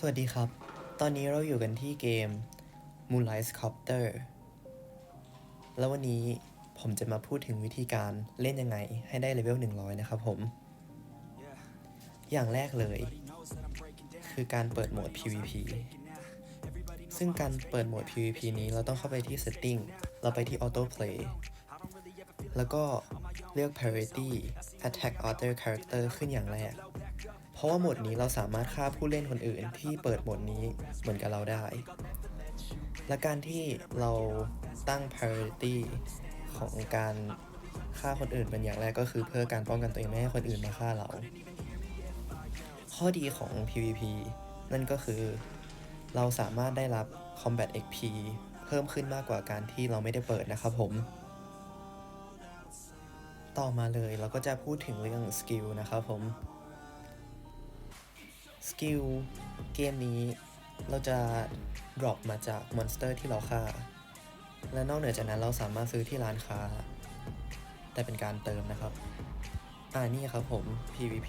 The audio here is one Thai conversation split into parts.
สวัสดีครับ ตอนนี้เราอยู่กันที่เกม Moonlight Copter แล้ววันนี้ผมจะมาพูดถึงวิธีการเล่นยังไงให้ได้เลเวล 100 นะครับผม อย่างแรกเลย คือการเปิดโหมด PVP ซึ่งการเปิดโหมด PVP นี้เราต้องเข้าไปที่ Setting เราไปที่ Auto Play แล้วก็เลือก Priority Attack Other Character ขึ้นอย่างแรก เพราะว่าโหมดนี้เราสามารถฆ่าผู้เล่นคนอื่นที่เปิดโหมดนี้เหมือนกับเราได้ และการที่เราตั้ง priority ของการฆ่าคนอื่นเป็นอย่างแรกก็คือเพื่อการป้องกันตัวเองไม่ให้คนอื่นมาฆ่าเรา ข้อดีของ PVP นั่นก็คือเราสามารถได้รับ Combat XP เพิ่มขึ้นมากกว่าการที่เราไม่ได้เปิดนะครับผม ต่อมาเลยเราก็จะพูดถึงเรื่องสกิลนะครับผม สกิลเกมนี้เราจะ drop มาจากมอนสเตอร์ที่เราฆ่า และนอกเหนือจากนั้นเราสามารถซื้อที่ร้านค้า แต่เป็นการเติมนะครับ อ่านี่ครับผม PVP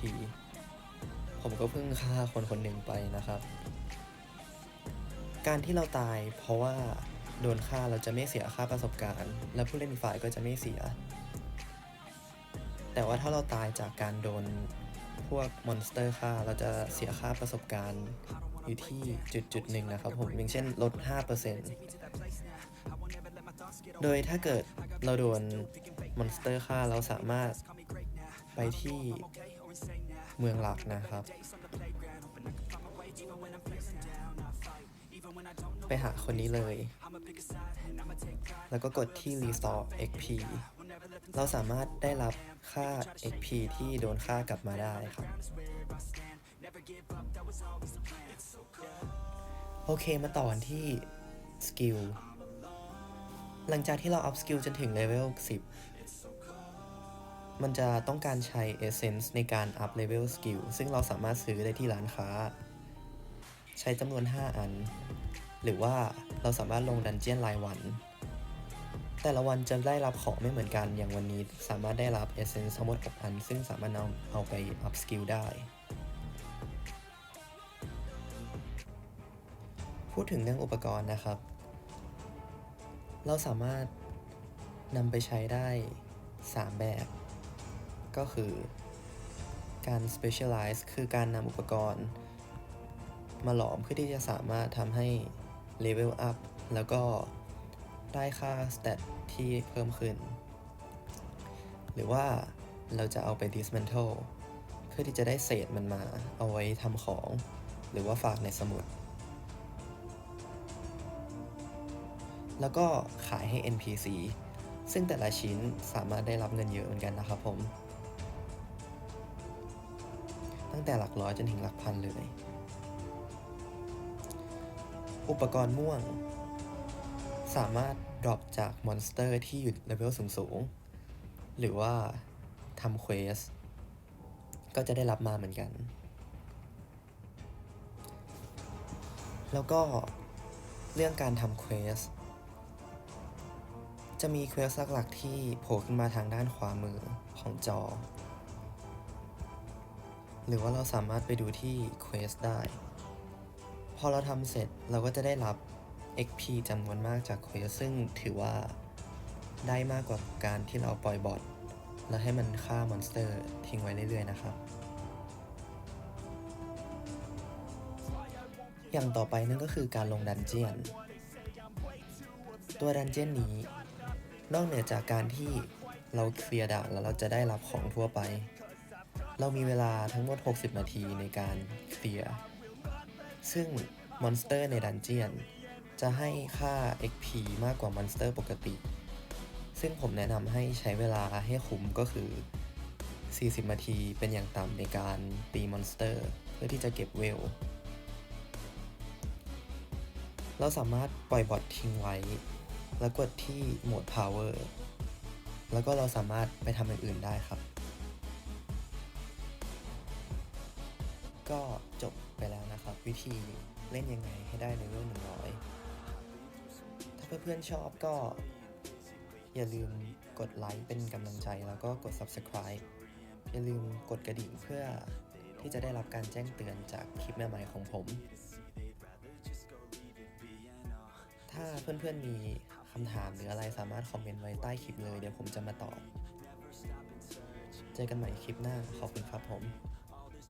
ผมก็เพิ่งฆ่าคนคนหนึ่งไปนะครับ การที่เราตายเพราะว่าโดนฆ่าเราจะไม่เสียค่าประสบการณ์ และผู้เล่นฝ่ายก็จะไม่เสีย แต่ว่าถ้าเราตายจากการโดน พวกมอนสเตอร์ฆ่าเราจะเสียค่าประสบการณ์อยู่ที่จุดจุดหนึ่งนะครับผมอย่างเช่นลด 5%โดยถ้าเกิดเราโดนมอนสเตอร์ฆ่าเราสามารถไปที่เมืองหลักนะครับ ไปหาคนนี้เลย แล้วก็กดที่ Restore XP เราสามารถได้รับ ค่า XP ที่โดนค่ากลับมาได้ครับ โอเคมาต่อนที่สกิลหลังจากที่เราอัพสกิลจนถึงเลเวล10 มันจะต้องการใช้ Essence ในการอัพเลเวลสกิลซึ่งเราสามารถซื้อได้ที่ร้านค้า ใช้จำนวน 5 อัน หรือว่าเราสามารถลงดันเจียนรายวัน แต่ละวันจะได้รับของไม่เหมือนกัน อย่างวันนี้สามารถได้รับ Essence ทั้งหมด6อัน ซึ่งสามารถเอาเอาไปอัพสกิลได้ พูดถึงเรื่องอุปกรณ์นะครับ เราสามารถนำไปใช้ได้ 3 แบบ ก็คือการ specialize คือการนำอุปกรณ์ มาหลอมเพื่อที่จะสามารถทำให้ level up แล้วก็ ได้ค่า stat ที่เพิ่มขึ้น หรือว่าเราจะเอาไป dismantle เพื่อที่จะได้เศษมันมาเอาไว้ทำของ หรือว่าฝากในสมุด แล้วก็ขายให้ NPC ซึ่งแต่ละชิ้นสามารถได้รับเงินเยอะเหมือนกันนะครับผม ตั้งแต่หลักร้อยจนถึงหลักพันเลย อุปกรณ์ม่วง สามารถดรอปจากมอนสเตอร์ที่อยู่เลเวลสูงๆ หรือว่าทำเควส ก็จะได้รับมาเหมือนกัน แล้วก็เรื่องการทำเควส จะมีเควสหลักๆที่โผล่ขึ้นมาทางด้านขวามือของจอ หรือว่าเราสามารถไปดูที่เควสได้ พอเราทำเสร็จเราก็จะได้รับ XP จำนวนมากจากเควสซึ่งถือว่าได้มากกว่าการที่เราปล่อยบอทแล้วให้มันฆ่ามอนสเตอร์ทิ้งไว้เรื่อยๆนะครับ อย่างต่อไปนั่นก็คือการลงดันเจียน ตัวดันเจียนนี้ นอกเหนือจากการที่เราเคลียร์ด่านแล้วเราจะได้รับของทั่วไป เรามีเวลาทั้งหมด 60 นาทีในการเคลียร์ ซึ่งมอนสเตอร์ในดันเจียน จะให้ค่า XP มากกว่ามอนสเตอร์ปกติ ซึ่งผมแนะนำให้ใช้เวลาให้คุ้มก็คือ 40 นาทีเป็นอย่างต่ำในการตีมอนสเตอร์ เพื่อที่จะเก็บเวล เราสามารถปล่อยบอททิ้งไว้ แล้วกดที่โหมด power แล้วก็เราสามารถไปทำอย่างอื่นได้ครับ ก็จบไปแล้วนะครับ วิธีเล่นยังไงให้ได้เลเวล100ถ้า เพื่อนๆชอบก็ อย่าลืมกดไลค์เป็นกำลังใจแล้วก็กด subscribe อย่าลืมกดกระดิ่งเพื่อที่จะได้รับการแจ้งเตือนจากคลิปใหม่ๆของผม ถ้าเพื่อนๆมีคำถามหรืออะไรสามารถคอมเมนต์ไว้ใต้คลิปเลยเดี๋ยวผมจะมาตอบ เจอกันใหม่คลิปหน้าขอบคุณครับผม